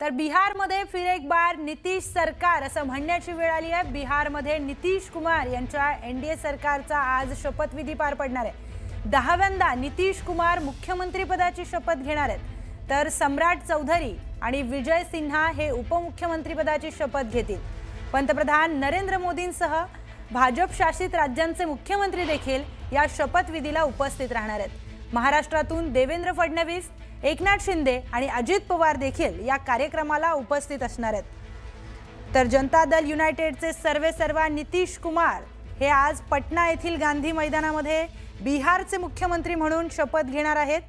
तर बिहारमध्ये फिर एक बार नितीश सरकार असं म्हणण्याची वेळ आली आहे. बिहारमध्ये नितीश कुमार यांच्या एन डी ए सरकारचा आज शपथविधी पार पडणार आहे. दहाव्यांदा नितीश कुमार मुख्यमंत्रीपदाची शपथ घेणार आहेत. तर सम्राट चौधरी आणि विजय सिन्हा हे उपमुख्यमंत्रीपदाची शपथ घेतील. पंतप्रधान नरेंद्र मोदींसह भाजप शासित राज्यांचे मुख्यमंत्री देखील या शपथविधीला उपस्थित राहणार आहेत. महाराष्ट्रातून देवेंद्र फडणवीस एकनाथ शिंदे आणि अजित पवार देखील या कार्यक्रमाला उपस्थित असणार आहेत. तर जनता दल युनायटेडचे सर्वे सर्वा नितीश कुमार हे आज पटना येथील गांधी मैदानामध्ये बिहारचे मुख्यमंत्री म्हणून शपथ घेणार आहेत.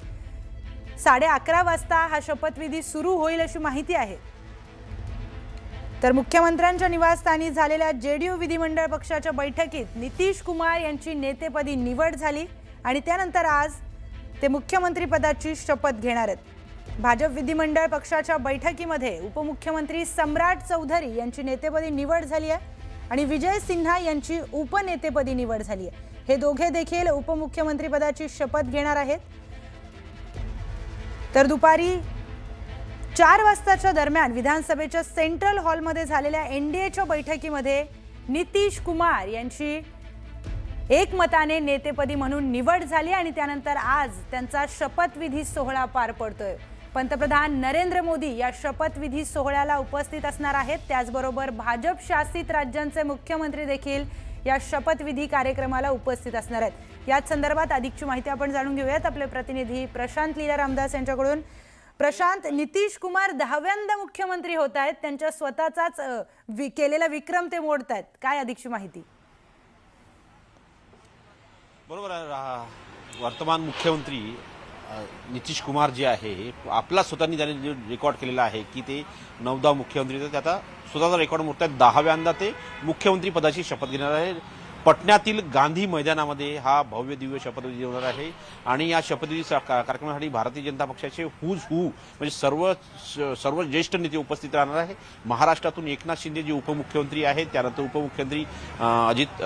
साडे अकरा वाजता हा शपथविधी सुरू होईल अशी माहिती आहे. तर मुख्यमंत्र्यांच्या निवासस्थानी झालेल्या जे डी यू विधिमंडळ पक्षाच्या बैठकीत नितीश कुमार यांची नेतेपदी निवड झाली आणि त्यानंतर आज ते मुख्यमंत्रीपदाची शपथ घेणार आहेत. भाजप विधिमंडळ पक्षाच्या बैठकीमध्ये उपमुख्यमंत्री सम्राट चौधरी यांची नेतेपदी निवड झाली आहे आणि विजय सिन्हा यांची उपनेतेपदी निवड झाली आहे. हे दोघे देखील उपमुख्यमंत्रीपदाची शपथ घेणार आहेत. तर दुपारी चार वाजताच्या दरम्यान विधानसभेच्या सेंट्रल हॉलमध्ये झालेल्या एनडीएच्या बैठकीमध्ये नितीश कुमार यांची एकमताने नेतेपदी म्हणून निवड झाली आणि त्यानंतर आज त्यांचा शपथविधी सोहळा पार पडतोय. पंतप्रधान नरेंद्र मोदी या शपथविधी सोहळ्याला उपस्थित असणार आहेत. त्याचबरोबर भाजप शासित राज्यांचे मुख्यमंत्री देखील या शपथविधी कार्यक्रमाला उपस्थित असणार आहेत. याच संदर्भात अधिकची माहिती आपण जाणून घेऊयात. आपले प्रतिनिधी प्रशांत लीला रामदास यांच्याकडून. प्रशांत नितीश कुमार दहाव्यांदा मुख्यमंत्री होत आहेत. त्यांच्या स्वतःचाच वि- केलेला विक्रम ते मोडत आहेत काय अधिकची माहिती? बरोबर आहे. रा- वर्तमान मुख्यमंत्री नितीश कुमार जे आहे आपला स्वतःनी त्याने रेकॉर्ड केलेला आहे की ते नवदा मुख्यमंत्री तर त्याचा स्वतःचा रेकॉर्ड मोठा दहाव्यांदा ते मुख्यमंत्री पदाची शपथ घेणार आहे. पटण्यातील गांधी मैदानामध्ये हा भव्य दिव्य शपथविधी होणार आहे. आणि या शपथविधी का- कार्यक्रमासाठी भारतीय जनता पक्षाचे हुज हू म्हणजे सर्व स- सर्व ज्येष्ठ नेते उपस्थित राहणार आहे. महाराष्ट्रातून एकनाथ शिंदे जे उपमुख्यमंत्री आहेत त्यानंतर उपमुख्यमंत्री अजित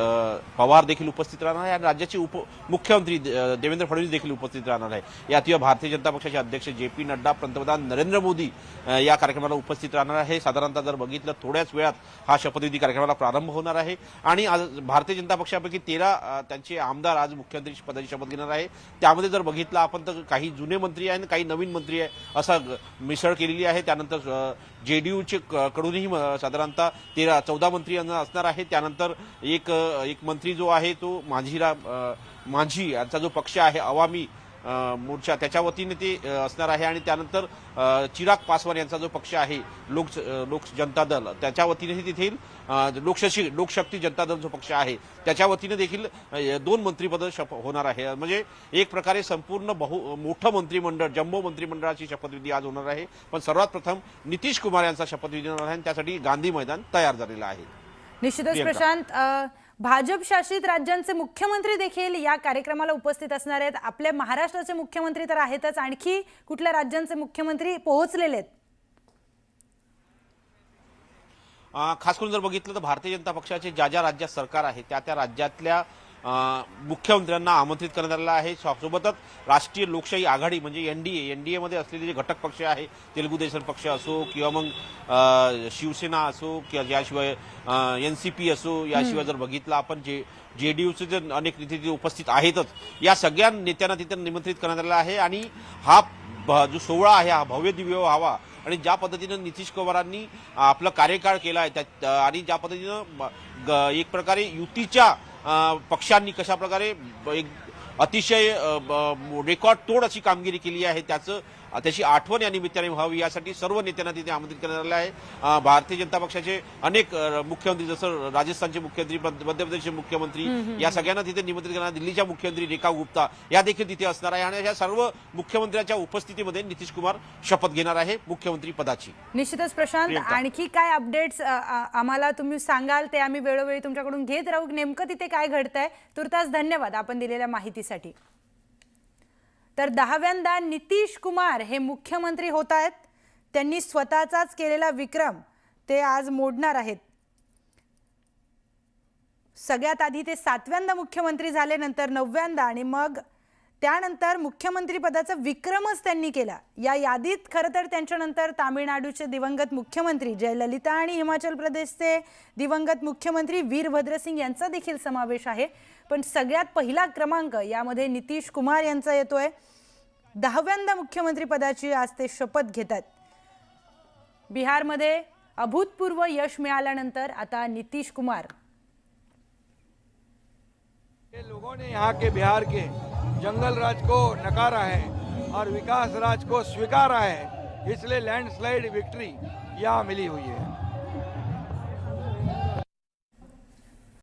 पवार देखील उपस्थित राहणार आहे. आणि राज्याचे उपमुख्यमंत्री देवेंद्र फडणवीस देखील उपस्थित राहणार आहे. यात भारतीय जनता पक्षाचे अध्यक्ष जे पी नड्डा पंतप्रधान नरेंद्र मोदी या कार्यक्रमाला उपस्थित राहणार आहे. साधारणतः जर बघितलं थोड्याच वेळात हा शपथविधी कार्यक्रमाला प्रारंभ होणार आहे. आणि आज भारतीय जनता पक्षापैकी तेरा त्यांचे आमदार आज मुख्यमंत्री पदाची शपथ घेणार आहे. त्यामध्ये जर बघितलं आपण तर काही जुने मंत्री आहे आणि काही नवीन मंत्री आहे असा मिसळ केलेली आहे. त्यानंतर जे डी यूचे कडूनही म- साधारणतः तेरा चौदा मंत्री असणार आहे. त्यानंतर एक एक मंत्री जो आहे तो माझीराम माझी यांचा जो पक्ष आहे अवामी मोर्चा त्याच्या वतीने ते असणार आहे. आणि त्यानंतर चिराग पासवान यांचा जो पक्ष आहे लोक लोक जनता दल त्याच्या वतीनेही तिथे अ, लोकशक्ती लोकशक्ती जनता दल जो पक्ष आहे त्याच्या वतीने देखील दोन मंत्रीपद शप होणार आहे. म्हणजे एक प्रकारे संपूर्ण बहु मोठं मंत्रिमंडळ जम्बो मंत्रिमंडळाची शपथविधी आज होणार आहे. पण सर्वात प्रथम नितीश कुमार यांचा शपथविधी होणार आहे. आणि त्यासाठी गांधी मैदान तयार झालेलं आहे. निश्चितच. प्रशांत भाजप शासित राज्यांचे मुख्यमंत्री देखील या कार्यक्रमाला उपस्थित असणार आहेत. आपल्या महाराष्ट्राचे मुख्यमंत्री तर आहेतच. आणखी कुठल्या राज्यांचे मुख्यमंत्री पोहोचलेले आहेत? खास करून जर बघितलं तर भारतीय जनता पक्षाचे ज्या ज्या राज्यात सरकार आहे त्या त्या राज्यातल्या मुख्यमंत्र्यांना आमंत्रित करण्यात आलेलं आहे. सोबतच राष्ट्रीय लोकशाही आघाडी म्हणजे एनडीए एनडीएमध्ये असलेले जे घटक पक्ष आहे तेलुगू देशम पक्ष असो किंवा मग शिवसेना असो किंवा याशिवाय एन सी पी असो याशिवाय जर बघितलं आपण जे जेडीयूचे जे अनेक नेते तिथे उपस्थित आहेतच या सगळ्या नेत्यांना तिथे निमंत्रित करण्यात आलेलं आहे. आणि हा जो सोहळा आहे हा भव्य दिव्य व्हावा. आणि ज्या पद्धतीनं नितीश पवारांनी आपला कार्यकाळ केला आहे त्यात आणि ज्या पद्धतीनं एक प्रकारे युतीच्या पक्षांनी कशा प्रकारे ब- एक अतिशय रेकॉर्ड तोड अशी कामगिरी केली आहे. त्याचं त्याची आठवण या निमित्ताने व्हावी. यासाठी सर्व नेत्यांना तिथे आमंत्रित करण्यात आलं आहे. भारतीय जनता पक्षाचे अनेक मुख्यमंत्री जसं राजस्थानचे मुख्यमंत्री मध्य प्रदेशचे मुख्यमंत्री या सगळ्यांना तिथे निमंत्रित करणार. दिल्लीच्या मुख्यमंत्री रेखा गुप्ता या देखील तिथे असणार आहे. आणि या सर्व मुख्यमंत्र्यांच्या उपस्थितीमध्ये नितीश कुमार शपथ घेणार आहे मुख्यमंत्री पदाची. निश्चितच प्रशांत. आणखी काय अपडेट्स आम्हाला तुम्ही सांगाल ते आम्ही वेळोवेळी तुमच्याकडून घेत राहू. नेमकं तिथे काय घडतंय? तुर्तास धन्यवाद आपण दिलेल्या माहितीसाठी. तर दहाव्यांदा नितीश कुमार हे मुख्यमंत्री होत आहेत. त्यांनी स्वतःचाच केलेला विक्रम ते आज मोडणार आहेत. सगळ्यात आधी ते सातव्यांदा मुख्यमंत्री झाले नंतर नवव्यांदा आणि मग त्यानंतर मुख्यमंत्रीपदाचा विक्रमच त्यांनी केला. या यादीत खरं तर त्यांच्यानंतर तामिळनाडूचे दिवंगत मुख्यमंत्री जयललिता आणि हिमाचल प्रदेशचे दिवंगत मुख्यमंत्री वीरभद्रसिंग यांचा देखील समावेश आहे. पण सगळ्यात पहिला क्रमांक यामध्ये नितीश कुमार यांचा येतोय. दहाव्यांदा मुख्यमंत्रीपदाची आज ते शपथ घेतात. बिहारमध्ये अभूतपूर्व यश मिळाल्यानंतर आता नितीश कुमार. लोगों ने यहाँ के बिहार के जंगल राज को नकारा है और विकास राज को स्वीकारा है इसलिए लैंडस्लाइड विक्ट्री यहाँ मिली हुई है।